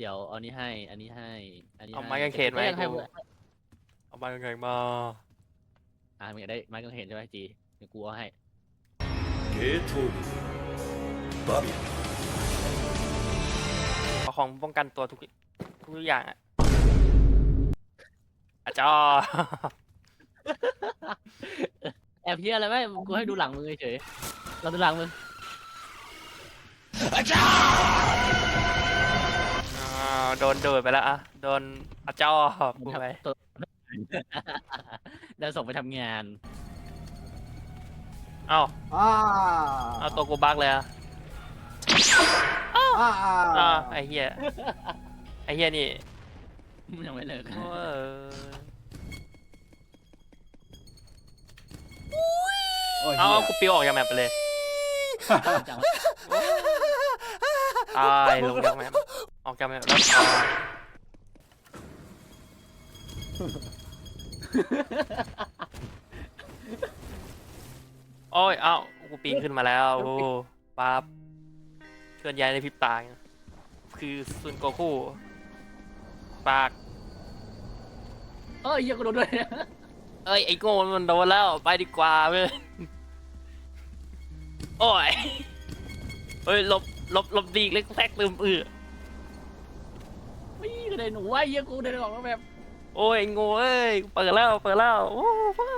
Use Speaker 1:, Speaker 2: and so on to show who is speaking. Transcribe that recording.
Speaker 1: เดี๋ยวอันนี้ให้ อันนี้ให้ อันนี้
Speaker 2: เอาไม้กางเขนไห
Speaker 1: ม
Speaker 2: กู เอาไม้กางเขนมา
Speaker 1: อ่ามึงอยากได้ไม้กางเขนใช่ไหมจีเดี๋ยวกูเอาให้
Speaker 3: เกโทบาบ
Speaker 2: เอาของป้องกันตัวทุกทุกอย่างอะอาจอ
Speaker 1: แอบเพี้ยอะไรไหมกูให้ดูหลังมึงเฉยเราดูหลังมึง
Speaker 2: อาจาร โดนโดดไปแล้วอะโดนอาจอกูไป
Speaker 1: ตัวเดี๋ยวส่งไปทำงาน
Speaker 2: เอ้า
Speaker 4: อ่า
Speaker 2: เอาตัวกูบักเลยอะ
Speaker 4: อ่า
Speaker 2: อ่าไอ้เหี้ยไอ้เหี้ยนี่
Speaker 1: มึงยังไม่เลิก
Speaker 2: โอ้ย
Speaker 4: โอ้ย
Speaker 2: เอา
Speaker 4: เหี้
Speaker 2: เอา
Speaker 4: ย
Speaker 2: กูปิวออกจากแมปไปเลย
Speaker 1: จัง
Speaker 2: ตายลงจากแมป ออกจากแมปแล้วตายโอ้ยเอ้ากูปีนขึ้นมาแล้วโอ้ปั๊บเคลื่อนย้ายในพริบตาไงคือซุนโกคูปาก
Speaker 1: เอ้ยเหี้ยกูโดนด้วย
Speaker 2: เอ้ยไอ้โง่มันโดนแล้วไปดีกว่าเว้ยโอ้ยเฮ้ยหลบหลบหลบดีกเล็กแทกลืมเอือ
Speaker 1: ไม่กระเด็นหนูว่าเหี้ยกูเดินออกมาแบบ
Speaker 2: โอ้ยโง่เอ้ยเปิดแล้วเปิดแล้วโอ้ว้าว